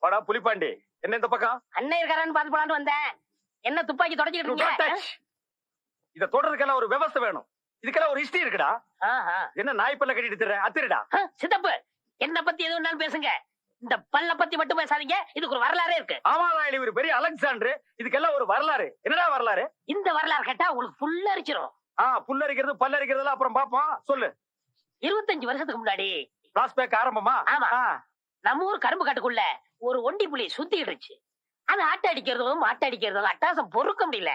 வாடா புலிப்பாண்டி. என்ன இந்த பக்கம்? அண்ணன் இருக்காரான்னு பாத்து போலான்னு வந்தேன். என்ன துப்பாக்கி தொடச்சிக்கிட்டு இருக்கீங்க. இத தொடறதுக்கெல்லாம் ஒரு விவஸ்தை வேணும். இதுக்கெல்லாம் ஒரு ஹிஸ்டரி இருக்குடா. ஆஹா. என்ன நாய் பல்ல கட்டிட்டு திர அத்திரடா. சித்தப்பு என்ன பத்தி எதுவும் பேசுங்க. இந்த பல்ல பத்தி மட்டும் பேசாதீங்க. இதுக்கு ஒரு வரலாறே இருக்கு. ஆமாதான் இவர் பெரிய அலெக்சாண்டர். இதுக்கெல்லாம் ஒரு வரலாறு. என்னடா வரலாறு? இந்த வரலாறு கேட்டா உங்களுக்கு ஃபுல்லா அரிச்சிரும். ஆ புல்லரிக்கிறது பல்லரிக்கிறதுலாம் அப்புறம் பாப்போம் சொல்லு. இருபத்தஞ்சு வருஷத்துக்கு முன்னாடி. பிளாஸ்பேக் ஆரம்பமா? ஆமா. நம்ம ஊர் கரும்பு காட்டுக்குள்ள ஒரு ஒண்டி புலி சுத்திட்டு இருந்துச்சு அது ஆட்ட அடிக்கிறதும் மாட்ட அடிக்கிறதும் அட்டாசம் பொறுக்க முடியல.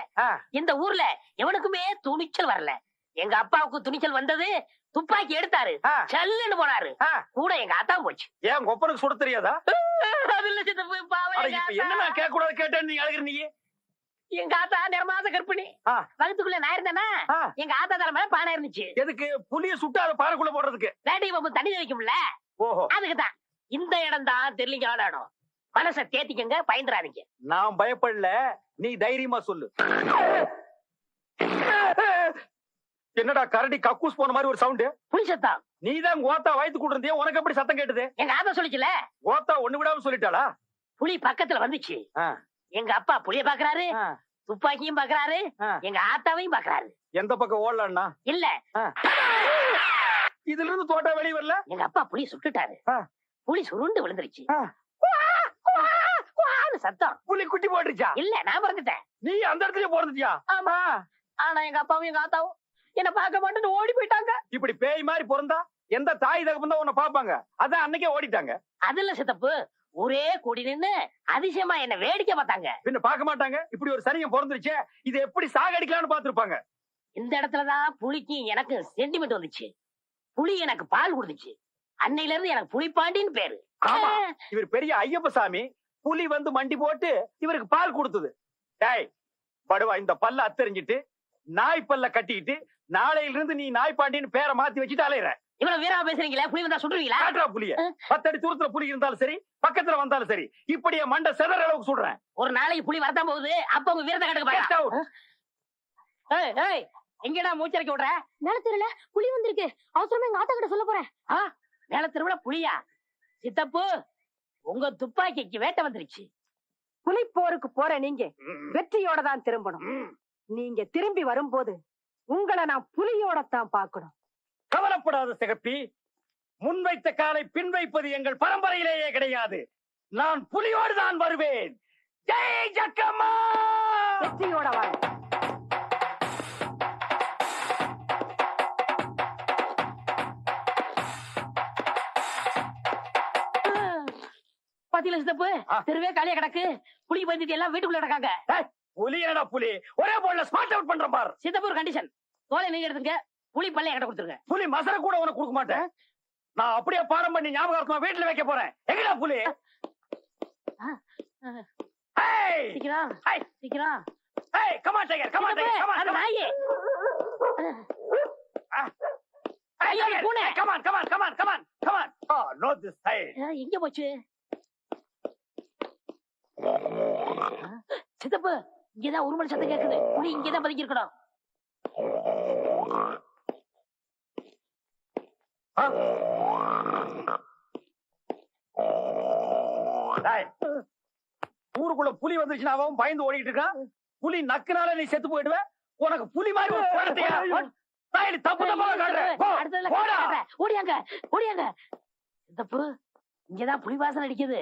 இந்த ஊர்ல எவனுக்குமே துணிச்சல் வரல. எங்க அப்பாவுக்கு துணிச்சல் வந்தது துப்பாக்கி எடுத்தாரு. சல்லுன்னு போனாரு. கூட எங்க ஆத்தா போச்சு. ஏன் உங்க ஒப்பனுக்கு சுட தெரியாதா. என்ன நான் கேட்க கூடாது கேட்டேன்னு நீ அழுகிற நீ எங்க ஆத்தா நிறமாத கற்பிணி. வகுத்துக்குள்ள நான் இருந்தேனா. எங்க ஆத்தா தலைமை பானை இருந்துச்சு. எதுக்கு? புலிய சுட்டு அதை பாறைக்குள்ள போடுறதுக்கு. வேட்டை பாம்பு தண்ணி வைக்கும்ல ஓஹோ. அதுக்குதான். இந்த இடம் தான் தெரியலீங்க இடம் மனசை தேத்திக்கங்க பயந்துறாதீங்க. நான் பயப்படல நீ தைரியமா சொல்லு. என்னடா கரடி கக்கூஸ் போன மாதிரி ஒரு சவுண்ட் புலி சத்தம் நீ தான் கோத்தா வயித்து கூட்டிருந்தியா உனக்கு எப்படி சத்தம் கேட்டது? எங்க ஆத்தா சொல்லிச்சுல? கோத்தா ஒண்ணு விடாம சொல்லிட்டாளா? புலி பக்கத்துல வந்துச்சு. எங்க அப்பா புலிய பாக்குறாரு. துப்பாக்கியும் பாக்குறாரு. எங்க ஆத்தாவையும் பாக்குறாரு. எந்த பக்கம் ஓடலான்னா? இல்ல. இதுல இருந்து தோட்டா வெளிய வரல? எங்க அப்பா புலி சுட்டுட்டாரு. புலி சுருண்டு விழுந்துருச்சு. சத்தம். புலி குட்டி போட்டுருச்சா? இல்ல நான் பிறந்துட்டேன். நீ அந்த இடத்துல போறதுச்சியா ஆமா. ஆனா எங்க அப்பாவும் எங்க ஆத்தாவும் என்ன பார்க்க மாட்டேன்னு ஓடி போயிட்டாங்க. இப்படி பேய் மாதிரி பிறந்தா எந்த தாய் தகப்பன் தான் உன்னை பாப்பாங்க அதான் அன்னைக்கே ஓடிட்டாங்க. அதுல சித்தப்பு ஒரே கூடி நின்னு அதிசயமா என்ன வேடிக்கை பார்த்தாங்க. பின்ன பார்க்க மாட்டாங்க? இப்படி ஒரு சரியம் பிறந்துருச்சே இது எப்படி சாகடிக்கலாம்னு பாத்துருப்பாங்க இந்த இடத்துலதான் புலிக்கு எனக்கு சென்டிமெண்ட் வந்துச்சு. புலி எனக்கு பால் கொடுத்துச்சு. அன்னையில இருந்து எனக்கு புலிப்பாண்டின்னு பேரு. ஆமா. இவர் பெரிய ஐயப்ப சாமி புலி வந்து மண்டி போட்டு இவருக்கு பால் கொடுத்தது. டேய் படுவா இந்த பல்ல அத்தறிஞ்சிட்டு நாய் பல்ல கட்டிக்கிட்டு நாளையில இருந்து நீ நாய் பாண்டின்னு பேரை மாத்தி வச்சுட்டு அலையிற. இவ்வளவு வீரமா பேசுறீங்களா? புலி வந்தா சுடுவீங்களா காட்டுறா புலிய. பத்தடி தூரத்துல புலி இருந்தாலும் சரி பக்கத்துல வந்தாலும் சரி இப்படியே மண்டை செதற அளவுக்கு சொல்றேன் ஒரு நாளைக்கு புலி வரதான் போகுது. அப்ப உங்க வீரத்தை கட்டுக்க எங்கடா மூச்சரைக்க விடுற? நிலத்துல புலி வந்திருக்கு. அவசரமா எங்க ஆத்தா கிட்ட சொல்ல போறேன். மேல திருவிழா புலியா? சித்தப்பு உங்க துப்பாக்கிக்கு வேட்டை வந்துருச்சு. புலி போருக்கு போற நீங்க வெற்றியோட தான் திரும்பணும். நீங்க திரும்பி வரும்போது உங்களை நான் புலியோட தான் பார்க்கணும். கவலைப்படாத சிகப்பி. முன்வைத்த காலை பின் வைப்பது எங்கள் பரம்பரையிலேயே கிடையாது. நான் புலியோடு தான் வருவேன். ஜெய் ஜக்கம்மா! வெற்றியோட வர பாத்தீங்களா சித்தப்பு. தெருவே காலியா கிடக்கு. புலி பயந்துட்டு எல்லாம் வீட்டுக்குள்ள கிடக்காங்க. புலி என்னடா புலி? ஒரே போல்ல ஸ்மார்ட் அவுட் பண்ற பார். சித்தப்பு ஒரு கண்டிஷன் தோலை நீங்க எடுத்துங்க. புலி பல்ல என்கிட்ட கொடுத்துருங்க. புலி மசர கூட உனக்கு கொடுக்க மாட்டேன். நான் அப்படியே பாடம் பண்ணி ஞாபகார்த்தமா வீட்டுல வைக்க போறேன். எங்கடா புலி? சீக்கிரம். சீக்கிரம் ஏய்! Come on Tiger come on Tiger come அது ஆன் நாயே ஐயோ, பூனை. Come on come on come on come on come on ah no this side எங்க போச்சு? சித்தப்பு இங்கதான் ஒரு மணி சத்தம் கேக்குது. புலி இங்கதான் பதுக்கி இருக்கணும் ஊருக்குள்ள புலி வந்துச்சுன்னா அவன் பயந்து ஓடிட்டு இருக்கான். புலி நக்குனால நீ செத்து போயிடுவ. உனக்கு புலி மாதிரி தப்பு தப்பா. ஓடியாங்க ஓடியாங்க. சித்தப்பு இங்கதான் புலி வாசனை அடிக்குது.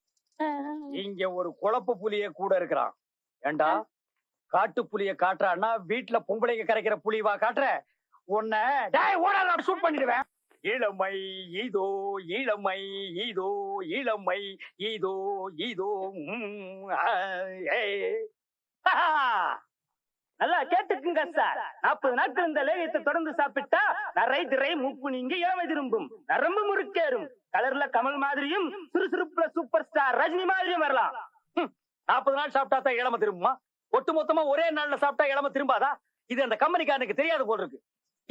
இங்க ஒரு குழப்பு புலிய கூட இருக்கிறான். ஏண்டா? காட்டு புலிய காட்டுறான்னா வீட்டுல பொம்பளைங்க கரைக்கிற புலிவா காட்டுற. உன்னை டேய் ஓடாத ஷூட் பண்ணிடுவேன். இளமை இதோ இளமை இதோ இளமை இதோ இதோ ஏய். நல்லா கேட்டுக்குங்க சார். நாற்பது நாட்கள் இந்த லேகியத்தை தொடர்ந்து சாப்பிட்டா நரை திரை மூப்பு நீங்க ஏமை திரும்பும். நரம்பு முறுக்கேறும். கலர்ல கமல் மாதிரியும் சுறுசுறுப்புல சூப்பர் ஸ்டார் ரஜினி மாதிரியும் வரலாம். நாற்பது நாள் சாப்பிட்டா தான் இளமை திரும்புமா? ஒட்டு மொத்தமா ஒரே நாள்ல சாப்பிட்டா இளமை திரும்பாதா? இது அந்த கம்பெனிக்காரனுக்கு தெரியாது போல் இருக்கு.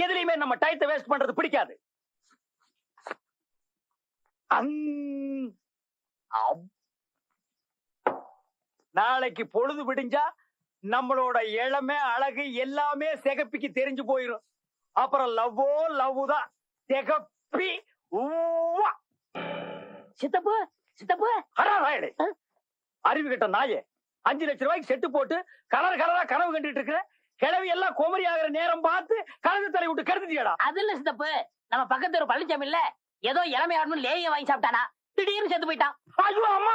எதுலயுமே நம்ம டயத்தை வேஸ்ட் பண்றது பிடிக்காது. அம். அப். நாளைக்கு பொழுது விடிஞ்சா நம்மளோட இளமை அழகு எல்லாமே சிகப்பிக்கு தெரிஞ்சு போயிரும். அப்புறம் லவ்வோ லவ் தான். சிகப்பி சித்தப்பு சித்தப்பு. அடா ராயடே அறிவு கெட்ட நாயே. அஞ்சு லட்சம் ரூபாய்க்கு செட்டு போட்டு கலர் கலரா கனவு கண்டுட்டு இருக்கிற கிழவி எல்லாம் கோமரி ஆகிற நேரம் பார்த்து கலந்து தலை விட்டு கருதுட்டியடா அது இல்ல சித்தப்பு. நம்ம பக்கத்து ஒரு பழனிச்சாமி இல்ல ஏதோ இளமை ஆடணும் லேய வாங்கி சாப்பிட்டானா? திடீர்னு செத்து போயிட்டான். ஐயோ அம்மா!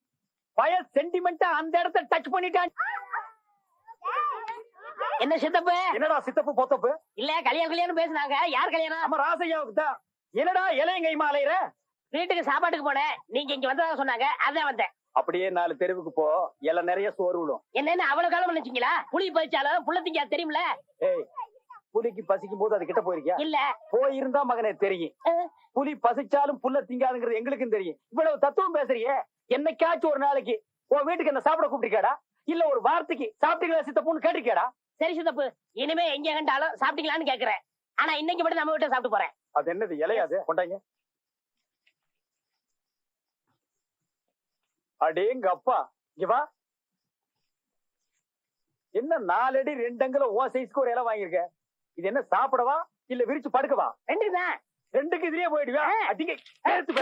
பய சென்டிமெண்ட் அந்த இடத்த டச் பண்ணிட்டான். என்ன சித்தப்பு? என்னடா சித்தப்பு பொத்தப்பு? இல்ல கல்யாணம் கல்யாணம் பேசுனாங்க. யார் கல்யாணம்? நம்ம ராசையாவுக்கு தான் என்னடா இலையங்கைமா அலையிற? வீட்டுக்கு சாப்பாட்டுக்கு போனேன். நீங்க இங்க வந்ததா சொன்னாங்க. அதான் வந்தேன். அப்படியே நாலு தெருவுக்கு போ. இலை நிறைய சோறு விழும் என்னன்னு அவ்வளவு காலம் நினைச்சீங்களா? புளி பறிச்சாலும் புள்ள திங்க தெரியுமில? ஏய் புலிக்கு பசிக்கும் போது அது கிட்ட போயிருக்கியா? இல்ல. போயிருந்தா மகனே தெரியும். புலி பசிச்சாலும் புல்ல திங்காதுங்கிறது எங்களுக்கும் தெரியும். இவ்வளவு தத்துவம் பேசுறியே? என்னைக்காச்சும் ஒரு நாளைக்கு உன் வீட்டுக்கு என்ன சாப்பிட கூப்பிட்டிருக்கேடா இல்ல ஒரு வார்த்தைக்கு சாப்பிட்டீங்களா சித்தப்புன்னு கேட்டிருக்கேடா சரி சித்தப்பு இனிமே எங்க கண்டாலும் சாப்பிட்டீங்களான்னு கேக்குறேன் ஆனா இன்னைக்கு மட்டும் நம்ம வீட்டை சாப்பிட்டு போறேன். அது என்னது இலையாது கொண்டாங்க. அடேங்க அப்பா. இங்க வா. என்ன நாலடி ரெண்டு அங்குல ஓ சைஸ்க்கு ஒரு இலை வாங்கியிருக்க? இது என்ன சாப்பிடவா? இல்ல விரிச்சு படுக்கவா? ரெண்டுதான் ரெண்டுக்கு இதுலயே போயிடுவியா? அடிங்க நேத்து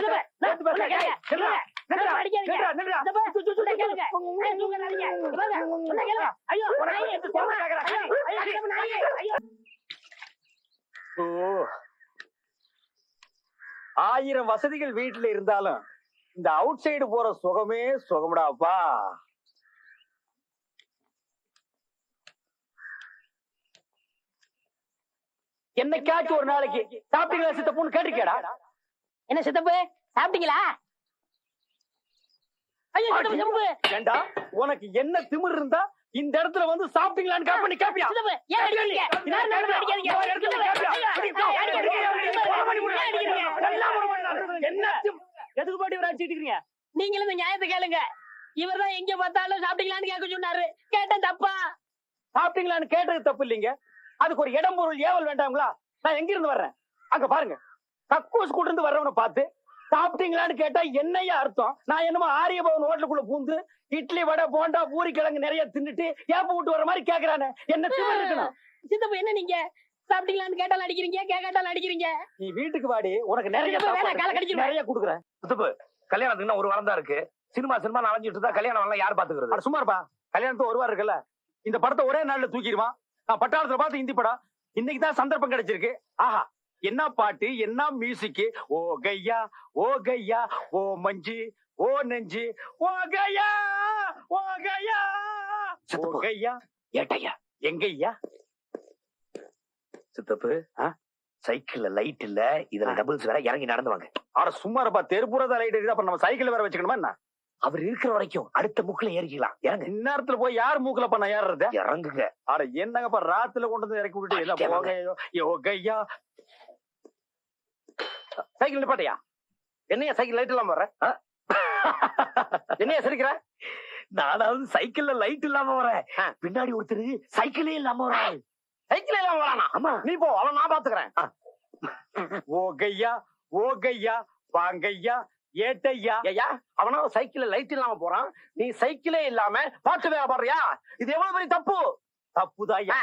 ஓ. ஆயிரம் வசதிகள் வீட்டுல இருந்தாலும் இந்த அவுட் சைடு போற சுகமே சுகம்டாப்பா என்னைக்காச்சும் ஒரு நாளைக்கு சாப்பிட்டீங்களா சித்தப்புன்னு கேட்டிருக்கேடா என்ன சித்தப்பு சாப்பிட்டீங்களா ஏண்டா உனக்கு என்ன திமிர் இருந்தா இந்த இடத்துல வந்து சாப்பிட்டீங்களான்னு கேப்பியா. என்ன எதுக்கு பாட்டி இவரை அடிச்சிட்டு இருக்கீங்க நீங்களும் நியாயத்தை கேளுங்க இவர்தான் எங்க பார்த்தாலும் சாப்பிட்டீங்களான்னு கேட்க சொன்னாரு கேட்டேன் தப்பா சாப்பிட்டீங்களான்னு கேட்டது தப்பு இல்லைங்க அதுக்கு ஒரு இடம் பொருள் ஏவல் வேண்டாங்களா நான் எங்க இருந்து வர்றேன்? அங்க பாருங்க. கக்கூஸ் கூட இருந்து வர்றவனை பார்த்து சாப்பிட்டீங்களான்னு கேட்டா என்னையா அர்த்தம்? நான் என்னமோ ஆரிய பவன் ஹோட்டலுக்குள்ள பூந்து இட்லி வடை போண்டா பூரி கிழங்கு நிறைய தின்னுட்டு ஏப்ப விட்டு வர மாதிரி கேக்குறானே. என்ன திமிர் இருக்கணும்? சித்தப்பு என்ன நீங்க? சாப்பிட்டீங்களான்னு கேட்டாலும் அடிக்கிறீங்க கேட்காட்டாலும் அடிக்கிறீங்க. நீ வீட்டுக்கு வாடி உனக்கு நிறைய. நிறைய குடுக்குறேன். முத்துப்பு கல்யாணத்துக்கு இன்னும் ஒரு வாரம் தான் இருக்கு. சினிமா சினிமா அலைஞ்சிட்டு இருந்தா கல்யாணம் எல்லாம் யார் பாத்துக்கிறது அட சும்மா இருப்பா. கல்யாணத்துக்கு ஒரு வாரம் இருக்குல்ல. இந்த படத்தை ஒரே நாள்ல தூக்கிடுவான். நான் பட்டாளத்துல பார்த்து ஹிந்தி படம். இன்னைக்கு தான் சந்தர்ப்பம் கிடைச்சிருக்கு. ஆஹா என்ன பாட்டு என்ன மியூசிக் ஓ கையா ஓ கையா ஓ மஞ்சு ஓ நெஞ்சு ஓ கையா ஓ கையா ஓ. கையா. ஏட்டையா எங்கய்யா? சித்தப்பு? சைக்கிள்ல லைட் இல்ல இதுல. டபுள்ஸ் வேற இறங்கி நடந்து வாங்க. ஆட சும்மா இருப்பா தெருப்புறத லைட் இருக்குது. அப்ப நம்ம சைக்கிள் வேற வச்சுக்கணுமா என்ன? அவர் இருக்கிற வரைக்கும் அடுத்த முக்குல ஏறிக்கலாம். இறங்க. இந்நேரத்துல போய் யார் மூக்குல பண்ண ஏறுறது? இறங்குங்க. அட என்னங்கப்பா ராத்துல கொண்டு வந்து இறக்கி விட்டுட்டு எல்லாம் போகையோ யோகையா? சைக்கிள் நிப்பாட்டியா? என்னையா சைக்கிள் லைட் இல்லாம வர்ற? என்னையா சிரிக்கிற? நானாவது சைக்கிள்ல லைட் இல்லாம வரேன். பின்னாடி ஒருத்தர் சைக்கிளே இல்லாம வர்றான் சைக்கிள் எல்லாம் வரானா? ஆமா. நீ போ அவன் நான் பாத்துக்கிறேன். ஓகையா ஓகையா வாங்கையா ஏட்டையா ஐயா அவனா சைக்கிள்ல லைட் இல்லாம போறான். நீ சைக்கிளே இல்லாம பாட்டு வேலை பாடுறியா இது எவ்வளவு பெரிய தப்பு? தப்புதாயா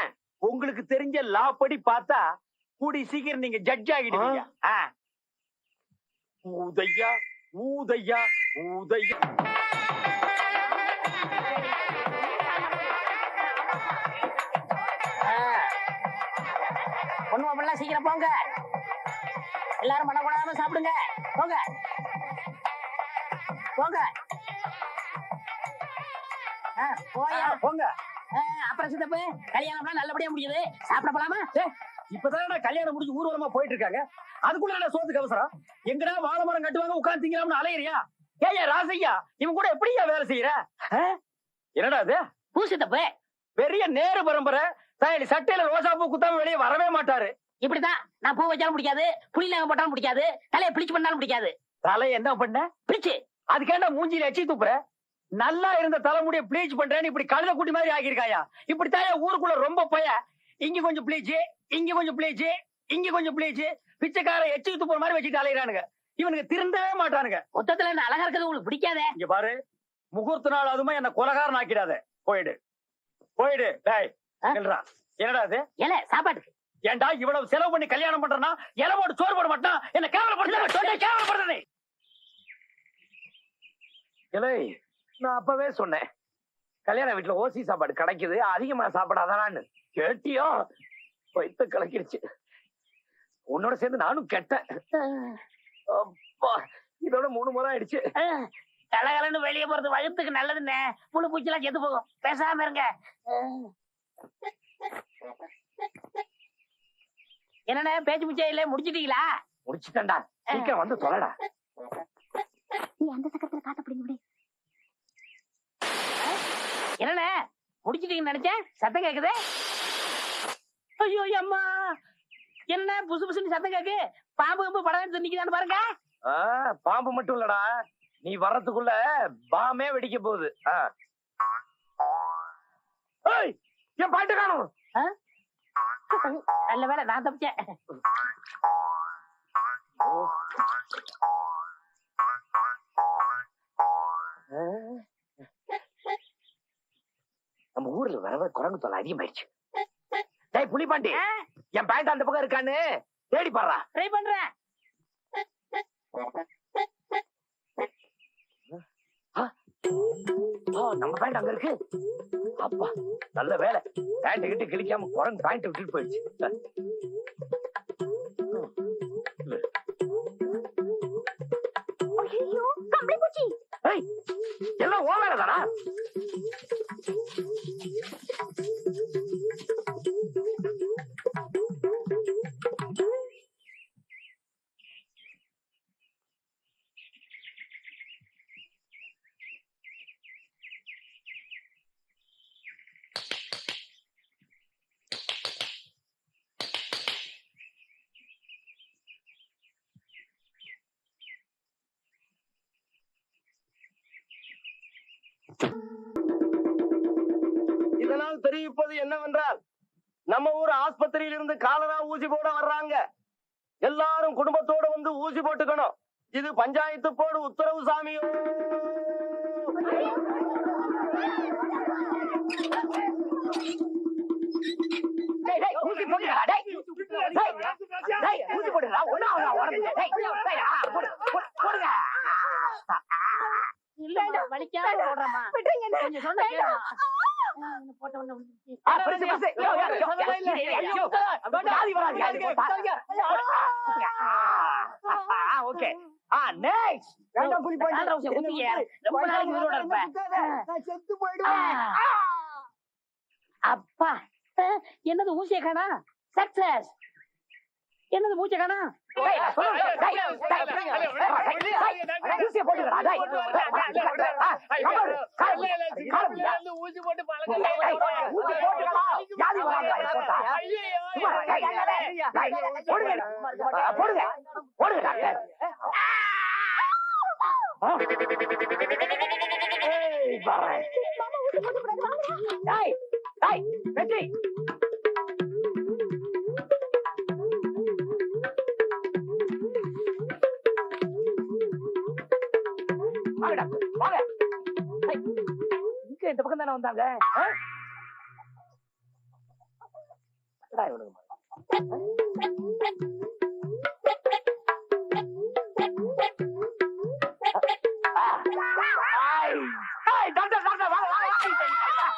உங்களுக்கு தெரிஞ்ச லா படி பார்த்தா கூடி சீக்கிரம் நீங்க ஜட்ஜ் ஆகிடுவீங்க. ஊதையா ஊதையா ஊதையா. பொண்ணு மாப்பிள்ளலாம் சீக்கிரம் போங்க. எல்லாரும் பண்ண கூடாம சாப்பிடுங்க. போங்க. போங்க. போயா. போங்க. அப்புறம் சித்தப்பு கல்யாணம்லாம் நல்லபடியா முடியுது. சாப்பிட போலாமா? இப்பதான் கல்யாணம் முடிஞ்சு ஊர்வலமா போயிட்டு இருக்காங்க அதுக்குள்ள என்ன சோத்துக்கு அவசரம். எங்கடா வாழை மரம் கட்டுவாங்க உட்கார்ந்து திங்கலாம்னு அலையறியா ஏய்யா ராசையா இவன் கூட எப்படியா வேலை செய்யற? என்னடா இது? பூ சித்தப்பு. பெரிய நேரு பரம்பரை. தாயலி சட்டையில ரோசா பூ குத்தாம வெளியே வரவே மாட்டாரு. இப்படிதான் நான் பூ வச்சாலும் பிடிக்காது புளியில போட்டாலும் பிடிக்காது தலையை பிளிச்சு பண்ணாலும் பிடிக்காது தலை என்ன பண்ண? பிளிச்சு அதுக்கேண்டா மூஞ்சில எச்சி துப்புற நல்லா இருந்த தலைமுடிய ப்ளீச் பண்றேன்னு இப்படி கழுத குட்டி மாதிரி ஆகியிருக்காயா இப்படித்தான் ஊருக்குள்ள ரொம்ப பய. இங்க கொஞ்சம் ப்ளீச் இங்க கொஞ்சம் ப்ளீச் இங்க கொஞ்சம் ப்ளீச் பிச்சைக்கார எச்சி துப்புற மாதிரி வச்சுட்டு அலையிறானுங்க. இவனுக்கு திருந்தவே மாட்டானுங்க. மொத்தத்துல என்ன அழகா இருக்கிறது உங்களுக்கு? பிடிக்காதே? இங்க பாரு. முகூர்த்த நாள் அதுமா என்ன கொலகாரன் ஆக்கிடாத. போயிடு. போயிடு. டேய்? சொல்றா என்னடா இது? ஏல சாப்பாட்டுக்கு. ஏன்டா இவ்வளவு செலவு பண்ணி கல்யாணம் பண்றனா இலை போட்டு சோறு போட மாட்டான். என்ன கேவலப்படுத்த கேவலப்படுறதே இலை நான் அப்பவே சொன்னேன். கல்யாண வீட்டுல ஓசி சாப்பாடு கிடைக்குது அதிகமா சாப்பிடாதான்னு கேட்டியோ? வயித்த கலக்கிடுச்சு உன்னோட சேர்ந்து நானும் கெட்டேன். அப்பா, இதோட மூணு முறை ஆயிடுச்சு. கலகலன்னு வெளியே போறது வகுத்துக்கு நல்லதுண்ணே புழு பூச்சிலாம் செத்து போகும். பேசாம இருங்க. என்னண்ணே பேச்சு முச்சே இல்ல முடிச்சிட்டீங்களா? முடிச்சுட்டேன்டா. சீக்கிரம் வந்து தொலைடா. நீ அந்த சக்கரத்துல காத்த பிடிங்க விடு என்னண்ணே முடிச்சிட்டீங்கன்னு நினைச்சேன். சத்தம் கேக்குது? ஐயோ அம்மா. என்ன புசு புசுன்னு சத்தம் கேக்கு? பாம்பு கம்பு படம் நிக்குதான்னு பாருங்க. ஆ, பாம்பு மட்டும் இல்லடா. நீ வர்றதுக்குள்ள பாமே வெடிக்க போகுது. என் பாட்டு காணும். நல்ல வேலை நான் தப்பிச்சேன். நம்ம ஊர்ல வர குரங்கு தொல்லை அதிகமாயிடுச்சு. டேய் புலிபாண்டி என் பேண்ட் அந்த பக்கம் இருக்கான்னு தேடி பாடுறா ட்ரை பண்றேன். நம்ம பேண்ட் அங்க இருக்கு. அப்பா நல்ல வேலை. பேண்ட் கிட்ட கிழிக்காம குரங்கு பேண்ட் விட்டுட்டு போயிடுச்சு. ஐயோ கம்பளி பூச்சி. எல்லாம் ஓ இதனால் தெரிவிப்பது என்னவென்றால் நம்ம ஊர் ஆஸ்பத்திரியில் இருந்து காலரா ஊசி போட வர்றாங்க எல்லாரும் குடும்பத்தோட வந்து ஊசி போட்டுக்கணும் இது பஞ்சாயத்து போர்டு உத்தரவு சாமியோ டேய், டேய், ஊசி போடுடா, டேய். டேய், டேய், ஊசி போடுடா, ஒண்ணும் ஆகாதா, உடம்புக்கு. டேய், டேய், ஆ, போடு, போடு, போடுங்க. இல்ல வலிக்காம கொஞ்சம் சொன்ன ஓகே. அப்பா. என்னது ஊசிய காணா சக்சஸ் என்னது மூச்சை காணா டேய், நான் ஊசி போட்டு டேய், ஊசி போட்டுக்கடா. வியாதி வாங்க வாங்க. இங்க இந்த பக்கம் தானே வந்தாங்க ஆ? என்னடா இவனுங்க ஐய், ஐய், டாக்டர், டாக்டர், வாங்க,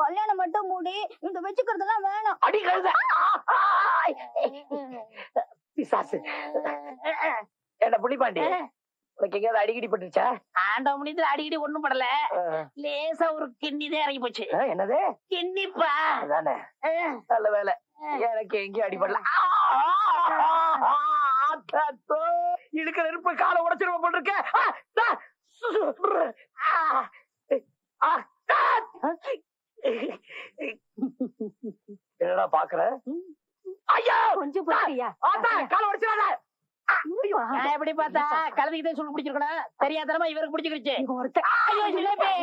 கல்யாணம் மட்டும் மூடி இந்த வச்சுக்கிறதெல்லாம் வேணும் அடி கழுத பிசாசு என்ன புள்ளிப்பாண்டி உனக்கு எங்கேயாவது அடிக்கடி பட்டுருச்சா ஆண்ட முடியல அடிக்கடி ஒண்ணும் படல லேசா ஒரு கிண்ணி தான் இறங்கி போச்சு என்னது கிண்ணிப்பா அதானே நல்ல வேலை எனக்கு எங்கேயும் அடிபடல இழுக்கிற நெருப்பு காலை உடைச்சிருவ போட்டிருக்க என்னடா பாக்குற? ஐயோ! கொஞ்சம் பொறுத்தியா ஆத்தா காலை உடைச்சிடாத. ஆ, ஐயோ. நான் எப்படி பார்த்தா கழுதைக்கு சொல்லி பிடிச்சிருக்கணும் தெரியாதனமா இவருக்கு பிடிச்சிருச்சு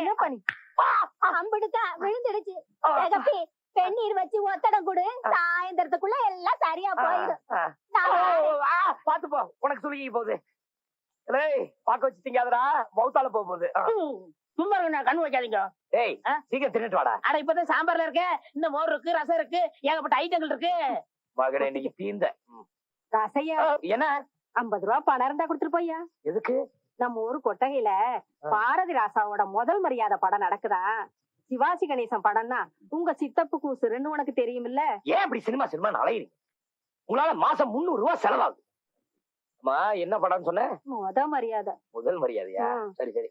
என்ன பண்ணி விழுந்துடுச்சு. தகப்பி வெந்நீர் வச்சு ஒத்தடம் கொடு. சாயந்தரத்துக்குள்ள எல்லாம் சரியா போயிடும். பாத்து போ. உனக்கு சுருங்கி போகுது. பாக்க வச்சு திங்காதடா மவுத்தால போக போகுது ஆ. சும்மா இருங்க கண் வைக்காதீங்க ஏய்? சீக்கிரம் தின்னுட்டு வாடா. ஆனா இப்பதான் சாம்பார்ல இருக்கு. இந்த மோர் இருக்கு ரசம் இருக்கு ஏகப்பட்ட ஐட்டங்கள் இருக்கு. மகனே இன்னைக்கு தீந்த. ரசையா? என்ன? ஐம்பது ரூபா பணம் இருந்தா கொடுத்துட்டு போய்யா. எதுக்கு? நம்ம ஊரு கொட்டகையில. பாரதி ராசாவோட முதல் மரியாதை படம் நடக்குதா? சிவாஜி கணேசன் படம்னா உங்க சித்தப்பு கூசுருன்னு உனக்கு தெரியுமில்ல? ஏன் இப்படி சினிமா சினிமா அலையுறீங்க உங்களால மாசம் முந்நூறு ரூபாய் செலவாகுது. அம்மா என்ன படம்னு சொன்ன? முத மரியாதை. முதல் மரியாதையா. சரி சரி.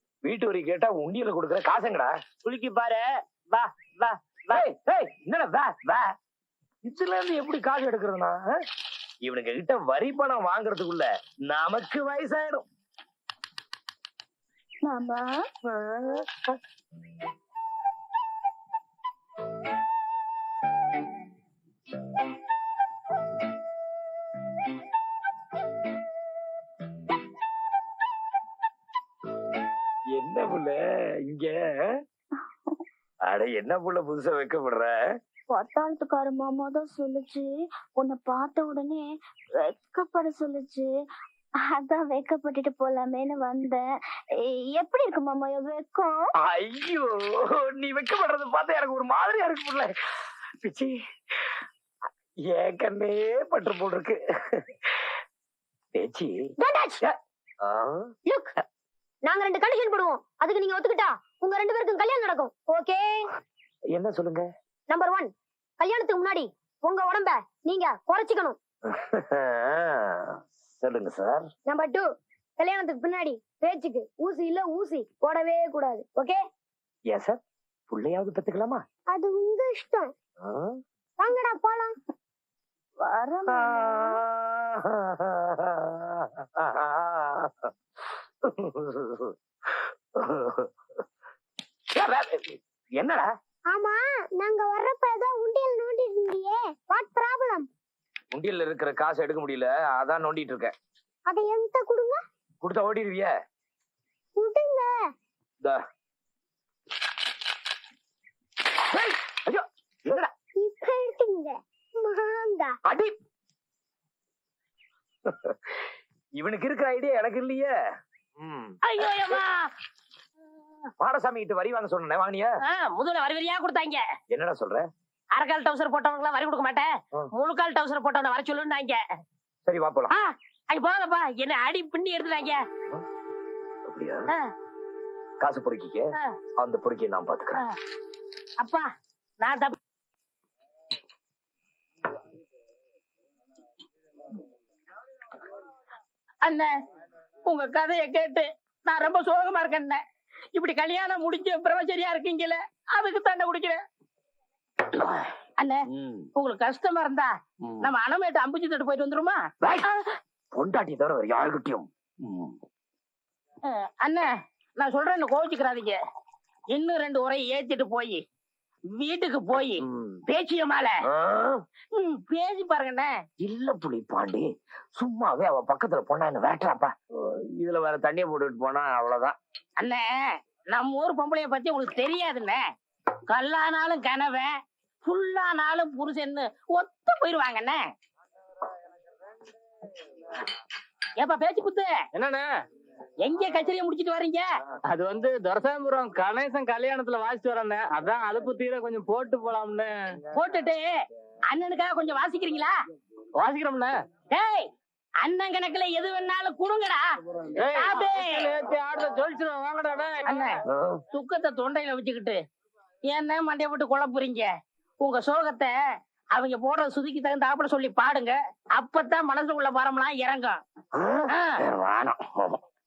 வீட்டு வரி கேட்டா உண்டியல கொடுக்குற காசுங்கடா. குலுக்கி பாரு. வா வா ஏய் என்னடா வே வே. இதுல இருந்து எப்படி காசு எடுக்கிறதுனா இவனுங்க கிட்ட வரி பணம் வாங்குறதுக்குள்ள நமக்கு வயசாயிடும். மாமா. என்ன புள்ள புதுசா வைக்கப்படுற? பட்டாளத்துக்கார மாமா தான் சொல்லுச்சு. உன்னை பார்த்த உடனே வெக்கப்பட சொல்லுச்சு. அதான் வெக்கப்பட்டுட்டு போலாமேன்னு வந்தேன். எப்படி இருக்கு மாமா வெக்கம் ஐயோ நீ வைக்கப்படுறது பார்த்தா எனக்கு ஒரு மாதிரியா இருக்கு புள்ள. பிச்சி பற்று போல் இருக்கு. பேச்சு. Look. நாங்க ரெண்டு கண்டிஷன் போடுவோம். அதுக்கு நீங்க ஒத்துக்கிட்டா உங்க ரெண்டு பேருக்கும் கல்யாணம் நடக்கும். ஓகே? என்ன சொல்லுங்க? நம்பர் ஒன் கல்யாணத்துக்கு முன்னாடி உங்க உடம்ப நீங்க குறைச்சிக்கணும். சொல்லுங்க சார். நம்பர் டூ கல்யாணத்துக்கு பின்னாடி பேச்சுக்கு ஊசி இல்ல ஊசி போடவே கூடாது. ஓகே? ஏன் சார்? பிள்ளையாவது பெத்துக்கலாமா? அது உங்க இஷ்டம்? வாங்கடா போலாம். வர என்னடா? ஆமா நாங்க வர்றப்ப ஏதோ உண்டியல் நோண்டி இருந்தியே. வாட் ப்ராப்ளம் உண்டியல்ல இருக்கிற காசு எடுக்க முடியல அதான் நோண்டிட்டு இருக்கேன். அதை என்கிட்ட கொடுங்க. கொடுத்தா ஓடிடுவிய? கொடுங்க. ஐயோ என்னடா? இப்ப எடுத்துங்க. மாங்கா அடி. இவனுக்கு இருக்கிற ஐடியா எனக்கு இல்லையே. ம். ஐயோ அம்மா. மாடசாமி கிட்ட வரி வாங்க சொன்னேன் வாங்கினியா? முதுகுல வரி வரியா கொடுத்தாங்க. என்னடா சொல்ற? அரைக்கால் டவுசர் போட்டவங்க வரி கொடுக்க மாட்டேன். முழுக்கால் டவுசர் போட்டவன வர சொல்லுன்னாங்க. சரி வா போலாம். அங்க போங்கப்பா. என்ன அடி பின்னி எடுத்துட்டாங்க. அப்படியா. காசு பொறுக்கிக்க. அந்த பொறுக்கிய நான் பாத்துக்கிறேன். அப்பா நான் தப்பு அண்ணன் உங்க கதையை கேட்டு நான் ரொம்ப சோகமா இருக்கேன். இப்படி கல்யாணம் முடிஞ்ச பிரம்மச்சரியா இருக்கீங்களே அதுக்கு தண்டை குடிக்கிறேன். அண்ணே உங்களுக்கு கஷ்டமா இருந்தா. நம்ம அணமேட்டு அம்புஜி தட்டு போயிட்டு வந்துருமா? பொண்டாட்டி தவிர வேற யாருக்கிட்டையும். அண்ணே நான் சொல்றேன்னு கோவிச்சுக்கிறாதீங்க. இன்னும் ரெண்டு உரை ஏத்திட்டு போய் வீட்டுக்கு போய் ம். பேச்சிய மாலை. ஆ, ம், பேசி பாருங்கண்ணே. இல்ல புலி பாண்டி. சும்மாவே அவ பக்கத்துல பொண்ணா என்ன வேட்டறாப்பா இதுல வேற தண்ணிய போட்டுட்டு போனா அவ்வளவுதான். அண்ணே நம்ம ஊர் பொம்பளைய பத்தி உங்களுக்கு தெரியாதுண்ணே. கல்லானாலும் கனவன் ஃபுல்லானாலும் புருஷன்னு ஒத்து போயிருவாங்கண்ணே. ஏப்பா பேச்சு குத்து. என்னண்ணே? எங்க கச்சேரியை முடிச்சிட்டு வர்றீங்க? அது வந்து துரசாபுரம் கணேசன் கல்யாணத்துல வாசிச்சு வரேன் அதான் அலுப்பு தீர கொஞ்சம் போட்டு போலாம்னு. போட்டுட்டு அண்ணனுக்காக கொஞ்சம் வாசிக்கிறீங்களா? வாசிக்கிறோம்ண்ணே டேய் அண்ணன் கணக்குல எது வேணாலும் கொடுங்கடா. வாங்கடா ஆ, துக்கத்தை தொண்டையில வச்சுக்கிட்டு என்ன மண்டைய போட்டு குழப்புறீங்க? உங்க சோகத்தை அவங்க போடுற சுதிக்கு தகுந்தாப்புல சொல்லி பாடுங்க. அப்பதான் மனசுக்குள்ள பாரம்லாம் இறங்கும்.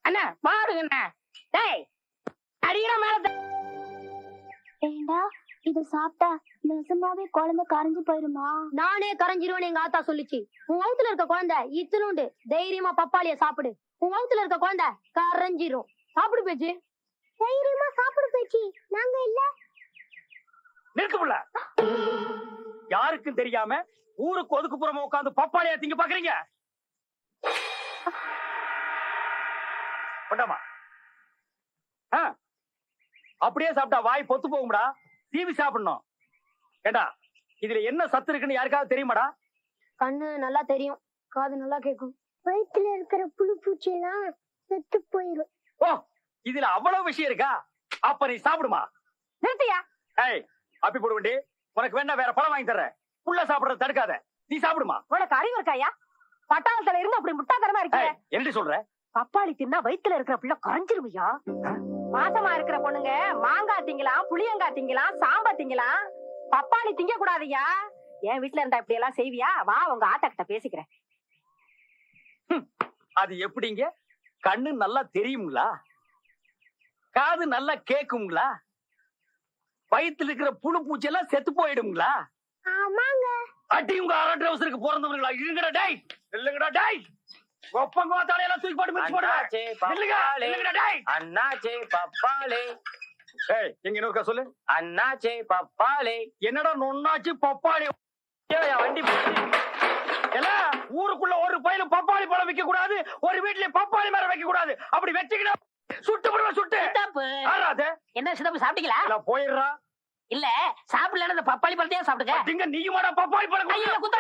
அண்ணா பாடுங்க அண்ணா டேய் அடிக்கிற மேல ஏண்டா இது சாப்பிட்டா நிஜமாவே குழந்தை கரைஞ்சு போயிருமா? நானே கரைஞ்சிருவேன் எங்க ஆத்தா சொல்லுச்சு. உன் வகுத்துல இருக்க குழந்தை இத்தினுண்டு தைரியமா பப்பாளிய சாப்பிடு. உன் வகுத்துல இருக்க குழந்தை கரைஞ்சிரும். சாப்பிடு பேச்சு. தைரியமா சாப்பிடு பேச்சு. நாங்க இல்ல. நிறுத்துப்புல யாருக்கும் தெரியாம ஊருக்கு ஒதுக்குப்புறமா உட்காந்து பப்பாளியா திங்க பாக்குறீங்க? கொண்டாமா அப்படியே சாப்பிட்டா வாய் பொத்து போகும்டா. தீவி சாப்பிடணும். ஏண்டா இதுல என்ன சத்து இருக்குன்னு யாருக்காவது தெரியுமாடா? கண்ணு நல்லா தெரியும். காது நல்லா கேக்கும் வயிற்றுல இருக்கிற புழு பூச்சி எல்லாம் செத்து போயிரும். ஓ இதுல அவ்வளவு விஷயம் இருக்கா? அப்ப நீ சாப்பிடுமா? நிறுத்தியா? ஏய் அப்பி போட வேண்டி. உனக்கு வேணா வேற பழம் வாங்கி தர்றேன். புள்ள சாப்பிடுறத தடுக்காத. நீ சாப்பிடுமா? உனக்கு அறிவு இருக்காயா? பட்டாளத்துல இருந்து அப்படி முட்டாத்தனமா இருக்கிய ஏய், என்னடி சொல்ற? பப்பாளி தின்னா வயித்துல இருக்கிற பிள்ளை குறைஞ்சிருவியா மாசமா இருக்கிற பொண்ணுங்க மாங்காய் திங்கலாம் புளியங்காய் திங்கலாம் சாம்பா திங்கலாம். பப்பாளி திங்க கூடாதுயா என் வீட்டுல இருந்தா இப்படி எல்லாம் செய்வியா? வா உங்க ஆட்டா கிட்ட பேசிக்கிறேன். அது எப்படிங்க? கண்ணு நல்லா தெரியுங்களா காது நல்லா கேக்குங்களா வயித்துல இருக்கிற புழு பூச்சி எல்லாம் செத்து போயிடுங்களா ஆமாங்க. அடி உங்க அரட்டை அவசருக்கு பிறந்தவங்களா இருங்கடா டேய். இல்லங்கடா டேய். ஒப்பங்க தலையெல்லாம் தூக்கி போட்டு மிச்சு போடுங்க. அண்ணாச்சே ஏய் எங்க இன்னொருக்கா சொல்லு. அண்ணாச்சே பப்பாளே. என்னடா நொண்ணாச்சு பப்பாளி? வண்டி ஊருக்குள்ள ஒரு பயிலும் பப்பாளி பழம் வைக்க கூடாது ஒரு வீட்லயே பப்பாளி மரம் வைக்க கூடாது. அப்படி வச்சுக்கிட்டா சுட்டு போடுவா சுட்டு. என்ன சித்தப்பு சாப்பிட்டீங்களா? எல்லாம் போயிடுறா. இல்ல சாப்பிடலன்னு அந்த பப்பாளி பழத்தையே சாப்பிடுங்க. திங்க நீயுமாடா பப்பாளி பழம்